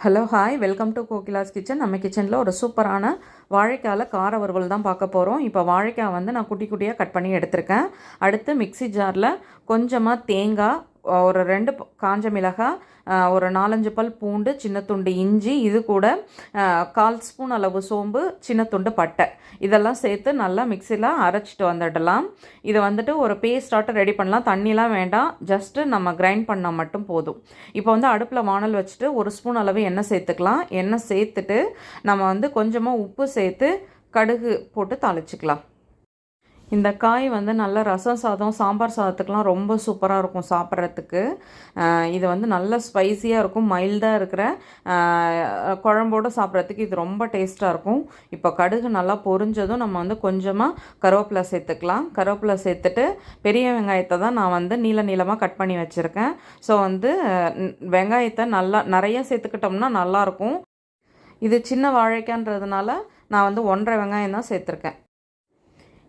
Hello hi welcome to Kokila's kitchen நம்ம கிச்சனில் ஒரு சூப்பரான வாழைக்காயில் கார வறுவல் தான் பார்க்க போகிறோம் இப்போ வாழைக்காய் வந்து நான் குட்டி குட்டியாக கட் பண்ணி எடுத்திருக்கேன். அடுத்து மிக்ஸி ஜாரில் கொஞ்சமாக தேங்காய் ஒரு ரெண்டு காஞ்ச மிளகாய் ஒரு நாலஞ்சு பல் பூண்டு சின்ன துண்டு இஞ்சி இது கூட கால் ஸ்பூன் அளவு சோம்பு சின்ன துண்டு பட்டை. இதெல்லாம் சேர்த்து நல்லா மிக்சியில் அரைச்சிட்டு வந்துடலாம். இதை வந்துட்டு ஒரு பேஸ்டாட்டம் ரெடி பண்ணலாம். தண்ணிலாம் வேண்டாம். ஜஸ்ட்டு நம்ம கிரைண்ட் பண்ணால் மட்டும் போதும். இப்போ வந்து அடுப்பில் வானல் வச்சுட்டு ஒரு ஸ்பூன் அளவு எண்ணெய் சேர்த்துக்கலாம். எண்ணெய் சேர்த்துட்டு நம்ம வந்து கொஞ்சமாக உப்பு சேர்த்து கடுகு போட்டு தாளிச்சிக்கலாம். இந்த காய் வந்து நல்ல ரசம் சாதம் சாம்பார் சாதத்துக்கெலாம் ரொம்ப சூப்பராக இருக்கும் சாப்பிட்றதுக்கு. இது வந்து நல்ல ஸ்பைசியாக இருக்கும் மைல்டாக இருக்கிற குழம்போடு சாப்பிட்றதுக்கு இது ரொம்ப டேஸ்ட்டாக இருக்கும். இப்போ கடுகு நல்லா பொரிஞ்சதும் நம்ம வந்து கொஞ்சமாக கருவேப்பிலை சேர்த்துக்கலாம். கருவேப்பிலை சேர்த்துட்டு பெரிய வெங்காயத்தை தான் நான் வந்து நீள நீளமாக கட் பண்ணி வச்சுருக்கேன். ஸோ வந்து வெங்காயத்தை நல்லா நிறைய சேர்த்துக்கிட்டோம்னா நல்லாயிருக்கும் இது சின்ன வாழைக்கான்றதுனால நான் வந்து ஒன்றரை வெங்காயம் தான் சேர்த்துருக்கேன்.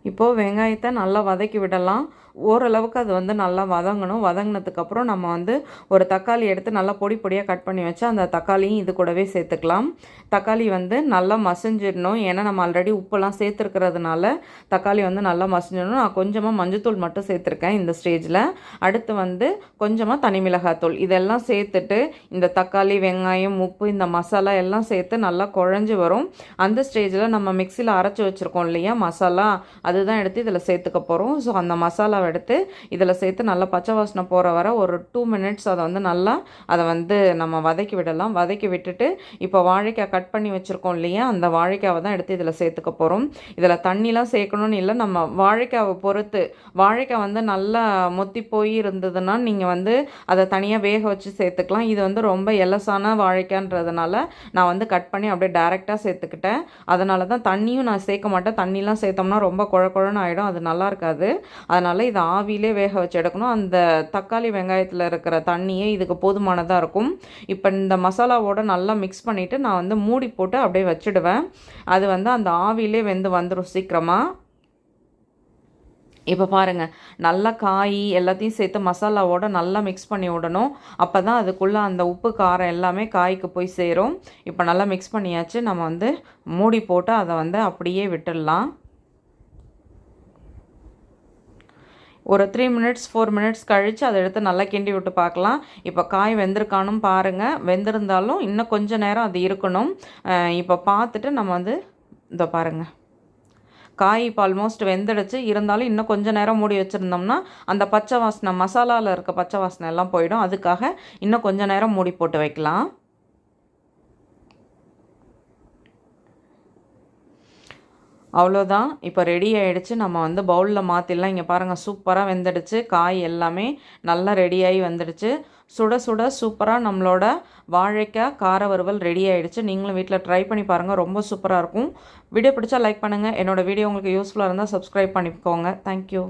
இப்போது வெங்காயத்தை நல்லா வதக்கி விடலாம். ஓரளவுக்கு அது வந்து நல்லா வதங்கணும். வதங்கினதுக்கப்புறம் நம்ம வந்து ஒரு தக்காளி எடுத்து நல்லா பொடி பொடியாக கட் பண்ணி வச்சு அந்த தக்காளியும் இது கூடவே சேர்த்துக்கலாம். தக்காளி வந்து நல்லா மசிஞ்சிடணும். ஏன்னா நம்ம ஆல்ரெடி உப்பெல்லாம் சேர்த்துருக்கிறதுனால தக்காளி வந்து நல்லா மசிஞ்சிடணும். நான் கொஞ்சமாக மஞ்சத்தூள் மட்டும் சேர்த்துருக்கேன் இந்த ஸ்டேஜில் அடுத்து வந்து கொஞ்சமாக தனி மிளகாத்தூள். இதெல்லாம் சேர்த்துட்டு இந்த தக்காளி வெங்காயம் உப்பு இந்த மசாலா எல்லாம் சேர்த்து நல்லா குழஞ்சி வரும். அந்த ஸ்டேஜில் நம்ம மிக்சியில் அரைச்சி வச்சுருக்கோம் இல்லையா? மசாலா. அதுதான் எடுத்து இதில் சேர்த்துக்க போகிறோம் ஸோ அந்த மசாலா மசாலாவை எடுத்து இதில் சேர்த்து நல்லா பச்சை வாசனை போகிற வர ஒரு டூ மினிட்ஸ் அதை வந்து நல்லா அதை வந்து நம்ம வதக்கி விடலாம். வதக்கி விட்டுட்டு இப்போ வாழைக்காய் கட் பண்ணி வச்சுருக்கோம் இல்லையா? அந்த வாழைக்காவை தான் எடுத்து இதில் சேர்த்துக்க போகிறோம் இதில் தண்ணிலாம் சேர்க்கணும்னு இல்லை. நம்ம வாழைக்காவை பொறுத்து வாழைக்காய் வந்து நல்லா மொத்தி போய் இருந்ததுன்னா நீங்கள் வந்து அதை தனியாக வேக வச்சு சேர்த்துக்கலாம். இது வந்து ரொம்ப எலசான வாழைக்கான்றதுனால நான் வந்து கட் பண்ணி அப்படியே டேரெக்டாக சேர்த்துக்கிட்டேன். அதனால தான் தண்ணியும் நான் சேர்க்க மாட்டேன். தண்ணிலாம் சேர்த்தோம்னா ரொம்ப குழ குழன்னு ஆகிடும் அது நல்லா இருக்காது. அதனால் இதை ஆவியிலே வேக வச்சு எடுக்கணும். அந்த தக்காளி வெங்காயத்தில் இருக்கிற தண்ணியே இதுக்கு போதுமானதாக இருக்கும். இப்போ இந்த மசாலாவோட நல்லா மிக்ஸ் பண்ணிவிட்டு நான் வந்து மூடி போட்டு அப்படியே வச்சுடுவேன். அது வந்து அந்த ஆவியிலே வெந்து வந்துடும் சீக்கிரமாக இப்போ பாருங்கள் நல்லா காய் எல்லாத்தையும் சேர்த்து மசாலாவோட நல்லா மிக்ஸ் பண்ணி விடணும். அப்போ தான் அதுக்குள்ளே அந்த உப்பு காரம் எல்லாமே காய்க்கு போய் சேரும். இப்போ நல்லா மிக்ஸ் பண்ணியாச்சு. நம்ம வந்து மூடி போட்டு அதை வந்து அப்படியே விட்டுடலாம். ஒரு த்ரீ மினிட்ஸ் ஃபோர் மினிட்ஸ் கழித்து அதை எடுத்து நல்லா கிண்டி விட்டு பார்க்கலாம். இப்போ காய் வெந்திருக்கானும் பாருங்கள் வெந்திருந்தாலும் இன்னும் கொஞ்சம் நேரம் அது இருக்கணும். இப்போ பார்த்துட்டு நம்ம வந்து இதோ பாருங்கள் காய் இப்போ ஆல்மோஸ்ட் வெந்துடுச்சு. இருந்தாலும் இன்னும் கொஞ்சம் நேரம் மூடி வச்சுருந்தோம்னா அந்த பச்சை வாசனை மசாலாவில் இருக்க பச்சை வாசனை எல்லாம் போயிடும். அதுக்காக இன்னும் கொஞ்சம் நேரம் மூடி போட்டு வைக்கலாம். அவ்வளோதான் இப்போ ரெடி ஆகிடுச்சு நம்ம வந்து பவுலில் மாற்றிடலாம் இங்கே பாருங்கள் சூப்பராக வெந்துடுச்சு. காய் எல்லாமே நல்லா ரெடியாகி வந்துடுச்சு. சுட சுட சூப்பராக நம்மளோட வாழைக்காய் கார வறுவல் ரெடி ஆகிடுச்சு நீங்களும் வீட்டில் ட்ரை பண்ணி பாருங்கள் ரொம்ப சூப்பராக இருக்கும். வீடியோ பிடிச்சா லைக் பண்ணுங்கள் என்னோடய வீடியோ உங்களுக்கு யூஸ்ஃபுல்லாக இருந்தால் சப்ஸ்கிரைப் பண்ணிக்கோங்க. தேங்க்யூ